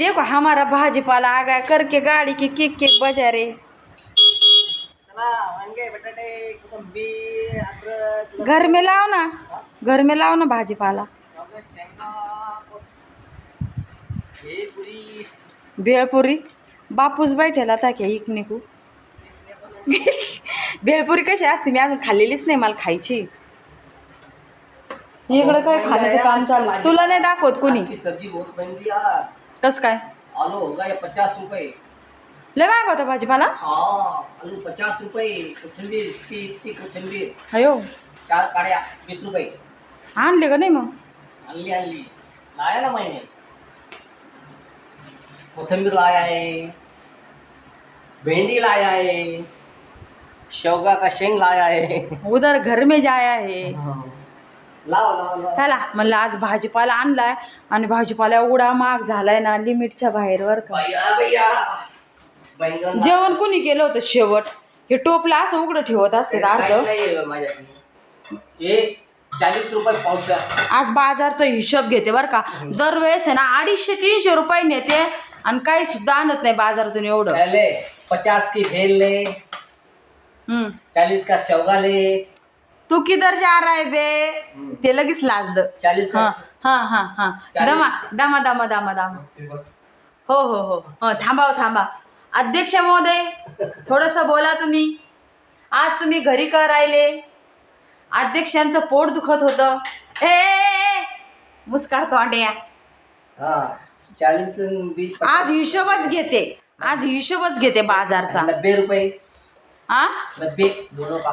देखो हमारा भाजीपाला आ गया करके गाड़ी की किक किक बजा रे घर में लाव ना घर में लाव ना भाजीपाला। हे भेळपुरी बापूस बैठेला आता की इकने कू? भेळपुरी कशी असते? मी अजून खाल्लेलीच नाही मला खायची. इकडं काय खाण्याचं काम चालू? तुला नाही दाखवत कोणी? सब्जी बहुत कस काय? आलू होगा ये पचास रुपए लय माग होता भाजीपाला? हाँ आलू पचास रुपए कोथिंबीर इतकी इतकी कोथिंबीर. अयो. चार काड्या वीस रुपये. आणले का नाही मग? आणली आणली. लाया ना मैंने कोथिंबीर लाया है भेंडी लाया है शेवगा का शेंग लाया है उधर घर में जाया है. लाव लाव लाव. चला म्हणलं आज भाजीपाला आणलाय आणि भाजीपाला एवढा महाग झालाय ना लिमिटच्या बाहेर वर का. भैया भैया. बैंगन ला- जेवण कुणी केलं होतं शेवट? हे टोपला असं उघडं ठेवत असते अर्ध. काहीच नाहीये माझ्याकडे. हे चाळीस रुपये पावशा आज बाजारचा हिशोब घेते बरं का. दरवेळेस आहे ना अडीचशे तीनशे रुपये नेते आणि काही सुद्धा आणत नाही बाजारातून एवढं. पहले पचास की भेल ले हम्म. चालीस का शेवगा ले तू किधर जा रहा है बे? ते लगेच लाजद चालीस हा हा हा हा. दमा दमा दमा दमा दमा. हो हो हो. हो थांबा हो थांबा. अध्यक्ष महोदय थोडंसं बोला तुम्ही. आज तुम्ही घरी का राहिले? अध्यक्षांचं पोट दुखत होतं. ए, मुस्कार तोंड्या हाँ आज हिशोबच घेते. आज हिशोबच घेते बाजारचा. नब्बे रुपये. हा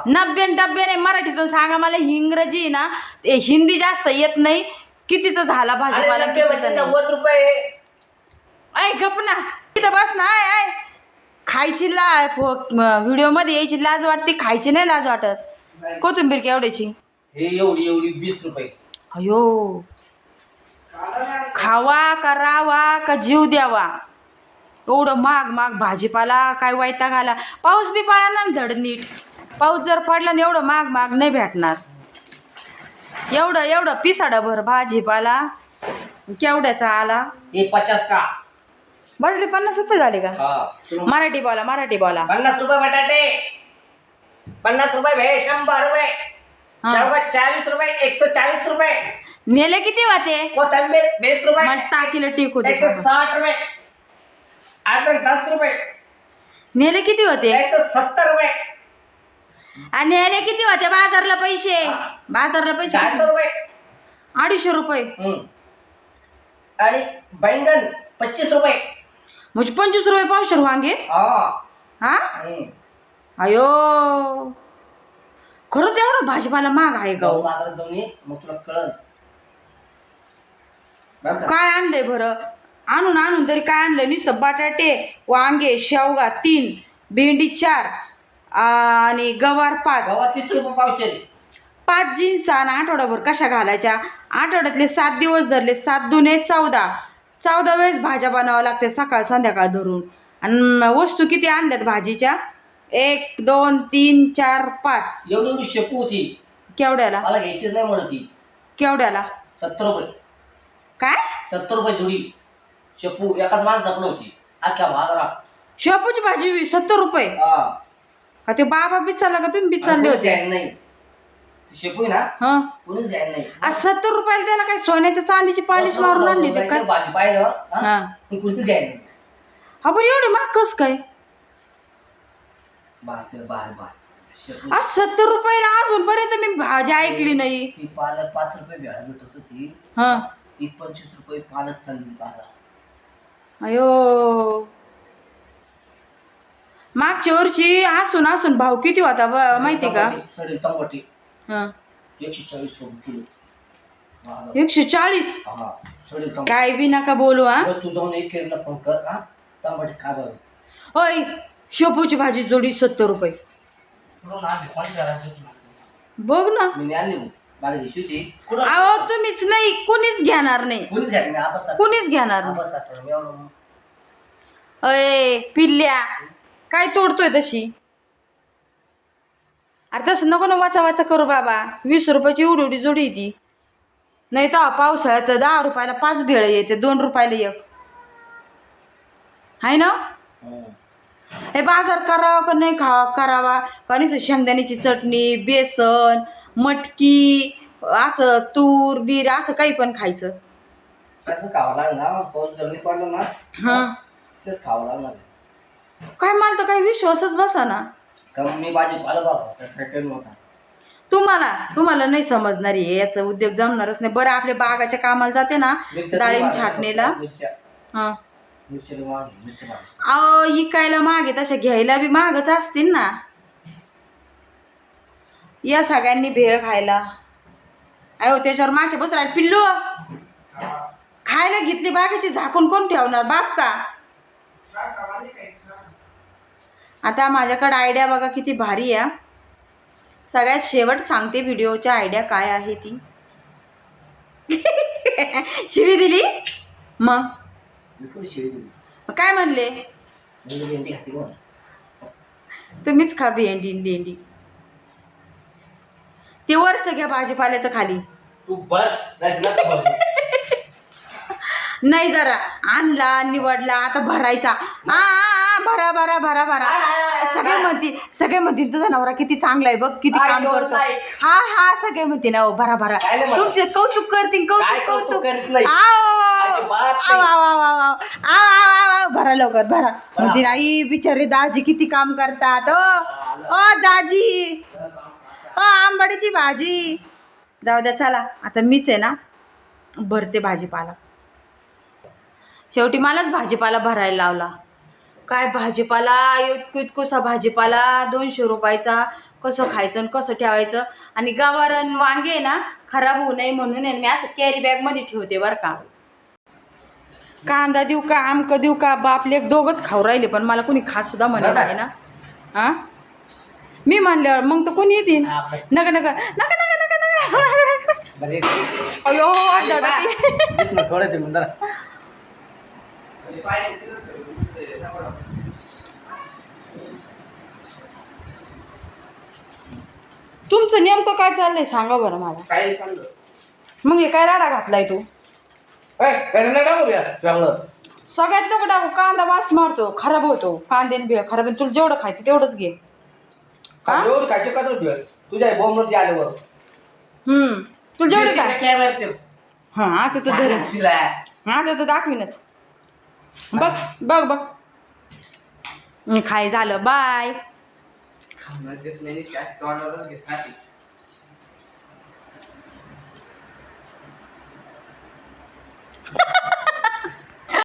नब्बे डब्बे नाही मराठीतून सांगा मला इंग्रजी ना ते हिंदी जास्त येत नाही कितीचं झाला भाजीपाला म्हणजे. नव्वद रुपये. ऐ गप ना इथं बस ना आय आय खायची ला व्हिडिओमध्ये यायची लाज वाटते खायची नाही लाज वाटत. कोथिंबीर केवढ्याची? एवढी एवढी वीस रुपये. अयो. खावा का रावा का जीव द्यावा? एवढं माग माग भाजीपाला काय वैताग आला. पाऊस बी पडला ना धड नीट. पाऊस जर पडला ना एवढं माग माग नाही भेटणार. एवढं एवढं पिसाडं भाजीपाला केवढ्याचा आला. हे पचास का? बरं पन्नास रुपये झाले का? हाँ तुम- मराठी बोला मराठी बोला. पन्नास रुपये बटाटे. पन्नास रुपये भे शंभर रुपये. हा. शेवगा चाळीस रुपये एकशे चाळीस रुपये. नेले किती वाते? कोथिंबीर वीस रुपये. मला टाकीला टिकू दे. एकशे साठ रुपये. अदरक दस रुपये. नेले किती होते? सत्तर रुपये. आणि नेले किती होते? बाजारला पैसे. बाजारला पैसे चारशे किती? रुपये. अडीचशे रुपये. हम्म. आणि बैंगन पच्चीस रुपये. म्हणजे पंचवीस रुपये पावशेर वांगे? हा. हा? हम्म. अयो. खरंच एवढं भाजीपाला महाग आहे जाऊ हो? बाजारात जाऊन ये मग तुला कळल बरं का? काय आणलंय बरं? आणून आणून तरी काय आणलंय नुसतं बटाटे वांगे शेवगा तीन भेंडी चार आणि गवार पाच. तीस रुपये पावशेर. पाच जीन्स आणि आठवडाभर कशा घालायच्या? आठवड्यातले सात दिवस धरले सात दुने चौदा. चौदा वेळेस भाज्या बनावं लागते सकाळ संध्याकाळ धरून. आणि वस्तू किती आणल्यात भाजीच्या? एक दोन तीन चार पाच. एवढी शेपू होती. केवढ्याला? मला घ्यायचीच नाही म्हणत ती. केवढ्याला? सत्तर रुपये. काय? सत्तर रुपये जुडी. शेपू एकाच माणसाकडे होती. अख्ख्या बाजारात शेपूची भाजी वी- सत्तर रुपये. हा. का ते बाबा बिचारला का तुम्ही बिचारले कोणीच होते? घ्यायला नाही. शेपू आहे ना? हं. कोणीच घ्यायला नाही. आज सत्तर रुपयाला त्याला काय सोन्याच्या चांदीची पालिश मारून आणली ते काय भाजी पाहिलं हा? हा. पण कोणीच घ्यायला नाही. हा पण एवढे महाग कस काय? बाहेर बाहेर बाहेर शेपू. आज सत्तर रुपयाला अजूनपर्यंत मी भाजी ऐकली नाही. ती पालक पाच रुपये भेळा भेटत होती. हा. ती पंचवीस रुपये पालक चालली बाजार. अयो. मागच्या वर्षी असून असून भाव किती होता ब- माहिती का? सडे टमाटे हा. एकशे चाळीस रुपये किलो. बाजार. एकशे चाळीस? हा सडे टमाटे काय बी नका बोलू हा. बरं, तू जाऊन एक केरला फोन कर हा. टमाटे? होय शेपूची भाजी जोडी सत्तर रुपये. करायचं? बघ ना. मी आणली मग. मला घेशी होती कुठं अहो तुम्हीच नाही कुणीच घेणार नाही. कुणीच घ्या मी आबासा कुणीच घेणार नाही. एवढं अय पिल्ल्या. काय तोडतोय तशी? अरे तसं नको ना वाचा वाचा करू बाबा. वीस रुपयाची एवढी एवढी जोडी आहे ती. नाही तर पावसाळ्यात दहा रुपयाला पाच भेळ येते दोन रुपयाला एक. आहे ना? हं. हे बाजार करावा का नाही खा करावा? का नाही शेंगदाण्याची चटणी बेसन मटकी असं तूर बीर असं काही पण खायचं. खावं लागणार ना पाऊस जर पडला ना हां. तेच खावं लागणार काय मला तर काही विश्वासच बसा ना. मी भाजीपाला तुम्हाला तुम्हाला नाही समजणार आहे याचा उद्योग जमणारच नाही. बरं आपल्या बागाच्या कामाला जाते ना मिरच्या डाळिंब तुम्हाला छाटणीला. मिरच्या. हां. मिरच्या मागे मिरच्या मागे अहो इकायला मागे तशा घ्यायला बी महागच असतील ना. या सगळ्यांनी भेळ खायला. अहो त्याच्यावर मासे बस राहिले. पिल्लू खायला घेतली बागेची झाकून कोण ठेवणार? बाप का? आता माझ्याकडे आयडिया बघा किती भारी आहे सगळ्यात शेवट सांगते व्हिडिओच्या आयडिया काय आहे ती. शिवी दिली? मग? काय म्हणले? तुम्हीच खा भेंडी भेंडी ते वरचं घ्या भाजीपाल्याचं खाली. तू बर नाही नका बघू. नाही जरा आणला निवडला आता भरायचा. आ, आ, आ, भरा भरा भरा भरा. सगळे म्हणतील सगळे म्हणतील तुझा नवरा किती चांगला आहे बघ किती I काम don't करतो. like. हा हा सगळे म्हणते ना हो, भरा भरा. काय नाही म्हणत. तुमचे कौतुक करतील काय कौतुक कौतुक. करीत नाही. अजिबात नाही. आव. भरा लवकर भरा. म्हणतील आई बिचारे दाजी किती काम करतात. ओ ओ दाजी. ओ आंबाडीची भाजी. जाऊ द्या चला. आता मीच आहे ना भरते भाजीपाला. शेवटी मलाच भाजीपाला भरायला लावला. काय भाजीपाला? इतकू इतकुसा भाजीपाला? दोनशे रुपयाचा. कसं खायचं आणि कसं ठेवायचं? आणि गवारण वांगे ना खराब होऊ नये म्हणून आहे मी असं कॅरी बॅगमध्ये ठेवते बरं का. कांदा देऊ का आमकं देऊ का? बापले एक दोघंच खाऊ राहिले पण मला कोणी खास सुद्धा म्हणलं आहे ना. हां? मी मानल्यावर मग तर कोणी येतील? नका नका नका नका नका नका अयो हो, हो, थोडं तुमचं नेमकं काय चाललंय? सांगा बरं मला. मग हे काय राडा घातलाय तू? सगळ्यात नको टाकू कांदा वास मारतो खराब होतो. कांद्याने खराब तुला जेवढं खायचं तेवढंच घे. हा? एवढं खायचं का तर भेळ तुझ्या बॉम्बमध्ये आल्यावर हम्म. तुला जेवढे काय? कॅमेरा हां आता तर आता दाखवीनच. बघ बघ बघ. हं, खाय झालं बाय.